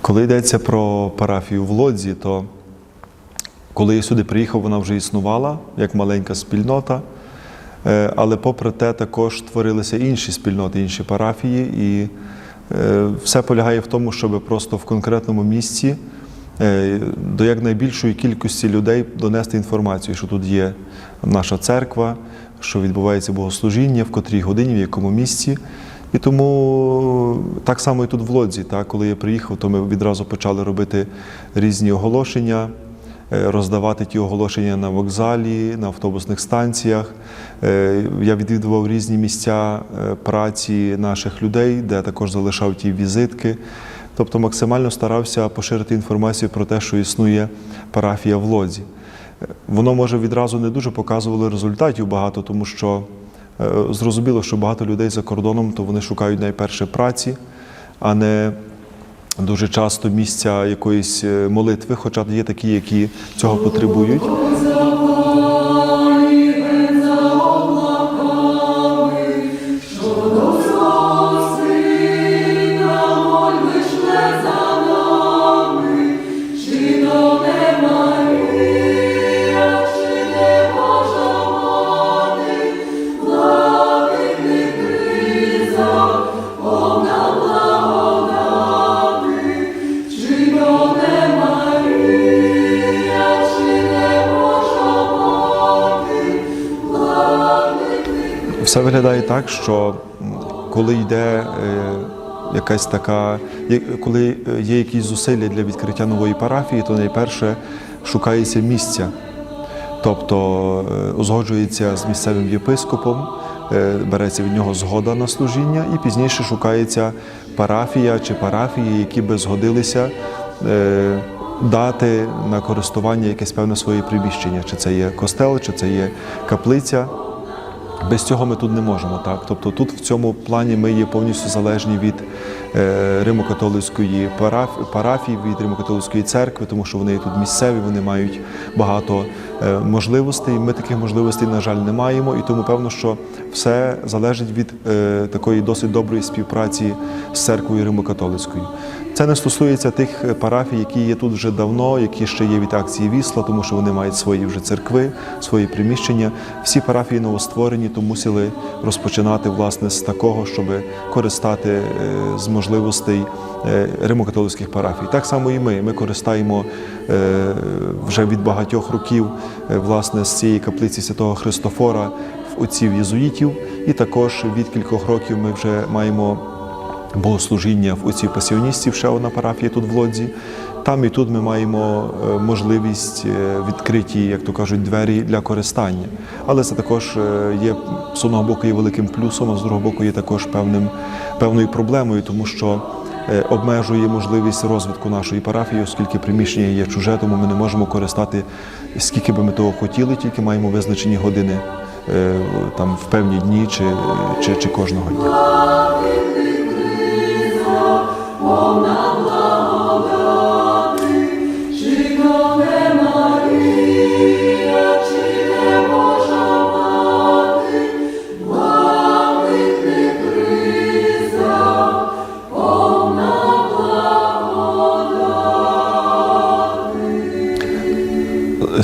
Коли йдеться про парафію в Лодзі, то коли я сюди приїхав, вона вже існувала як маленька спільнота. Е, Але попри те, також творилися інші спільноти, інші парафії, і е, все полягає в тому, щоб просто в конкретному місці е, до якнайбільшої кількості людей донести інформацію, що тут є наша церква, що відбувається богослужіння, в котрій годині, в якому місці. І тому так само і тут в Лодзі. Так, коли я приїхав, то ми відразу почали робити різні оголошення, е, роздавати ті оголошення на вокзалі, на автобусних станціях. Е, Я відвідував різні місця е, праці наших людей, де також залишав ті візитки. Тобто максимально старався поширити інформацію про те, що існує парафія в Лодзі. Воно може відразу не дуже показувало результатів багато, тому що зрозуміло, що багато людей за кордоном, то вони шукають найперше праці, а не дуже часто місця якоїсь е, молитви, хоча є такі, які цього потребують. Все виглядає так, що коли йде е, якась така, коли е, є якісь зусилля для відкриття нової парафії, то найперше шукається місця. Тобто е, узгоджується з місцевим єпископом, береться від нього згода на служіння, і пізніше шукається парафія чи парафії, які би згодилися дати на користування якесь певне своє приміщення, чи це є костел, чи це є каплиця. Без цього ми тут не можемо. Так? Тобто тут в цьому плані ми є повністю залежні від е, Римо-католицької парафії, від Римо-католицької церкви, тому що вони тут місцеві, вони мають багато е, можливостей. Ми таких можливостей, на жаль, не маємо, і тому певно, що все залежить від е, такої досить доброї співпраці з церквою Римо-католицькою. Це не стосується тих е, парафій, які є тут вже давно, які ще є від акції Вісла, тому що вони мають свої вже церкви, свої приміщення. Всі парафії новостворені, то мусили розпочинати власне з такого, щоб користати е, з можливостей е, римокатолицьких парафій. Так само і ми. Ми користаємо вже від багатьох років власне з цієї каплиці святого Христофора в отців єзуїтів, і також від кількох років ми вже маємо богослужіння в оці пасіоністів, ще одна парафія тут в Лодзі. Там і тут ми маємо е, можливість е, відкриті, як то кажуть, двері для користання. Але це також е, є з одного боку є великим плюсом, а з другого боку є також певним, певною проблемою, тому що обмежує можливість розвитку нашої парафії, оскільки приміщення є чуже, тому ми не можемо користати скільки би ми того хотіли, тільки маємо визначені години там в певні дні чи, чи, чи кожного дня.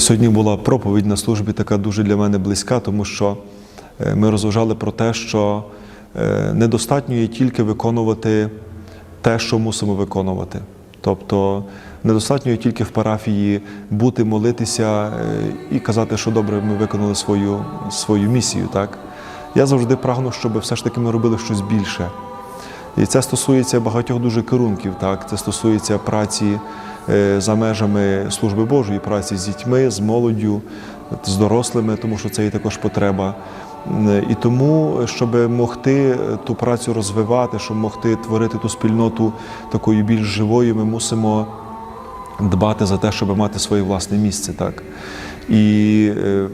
Сьогодні була проповідь на службі, така дуже для мене близька, тому що е, ми розважали про те, що е, недостатньо є тільки виконувати те, що мусимо виконувати. Тобто недостатньо тільки в парафії бути, молитися е, і казати, що добре, ми виконали свою, свою місію. Так? Я завжди прагну, щоб все ж таки ми робили щось більше. І це стосується багатьох дуже керунків. Так? Це стосується праці е, за межами служби Божої, праці з дітьми, з молоддю, з дорослими, тому що це є також потреба. М, І тому, щоб могти ту працю розвивати, щоб могти творити ту спільноту такою більш живою, ми мусимо дбати за те, щоб мати своє власне місце. Так? І е,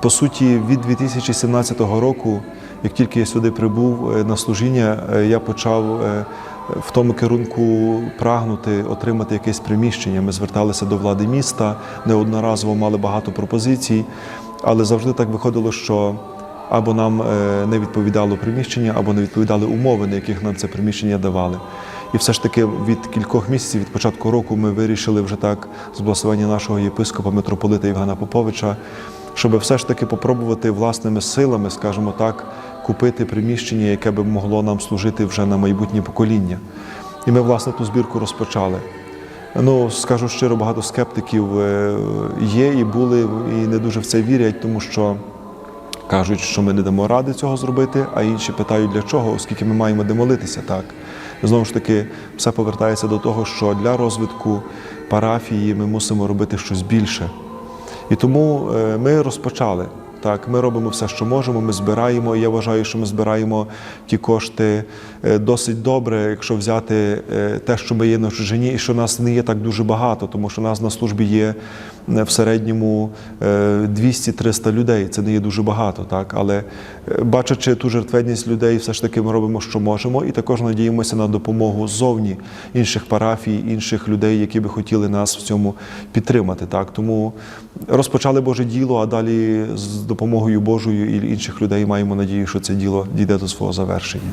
по суті, від 2017 року, як тільки я сюди прибув е, на служіння, е, я почав е, в тому керунку прагнути отримати якесь приміщення. Ми зверталися до влади міста, неодноразово мали багато пропозицій, але завжди так виходило, що або нам е, не відповідало приміщення, або не відповідали умови, на яких нам це приміщення давали. І все ж таки від кількох місяців, від початку року, ми вирішили вже так з благословення нашого єпископа митрополита Євгена Поповича, щоб все ж таки попробувати власними силами, скажімо так, купити приміщення, яке би могло нам служити вже на майбутнє покоління. І ми, власне, ту збірку розпочали. Ну, скажу щиро, багато скептиків е, є і були, і не дуже в це вірять, тому що кажуть, що ми не дамо ради цього зробити, а інші питають для чого, оскільки ми маємо де молитися. Так знову ж таки, все повертається до того, що для розвитку парафії ми мусимо робити щось більше. І тому е, ми розпочали. Так, ми робимо все, що можемо. Ми збираємо. Я вважаю, що ми збираємо ті кошти е, досить добре, якщо взяти е, те, що ми є на чужині, і що нас не є так дуже багато, тому що нас на службі є е, в середньому е, 200-300 людей. Це не є дуже багато, так але бачачи ту жертвенність людей, все ж таки ми робимо, що можемо, і також надіємося на допомогу ззовні інших парафій, інших людей, які би хотіли нас в цьому підтримати. Так тому розпочали Боже діло, а далі з допомогою Божою і інших людей маємо надію, що це діло дійде до свого завершення.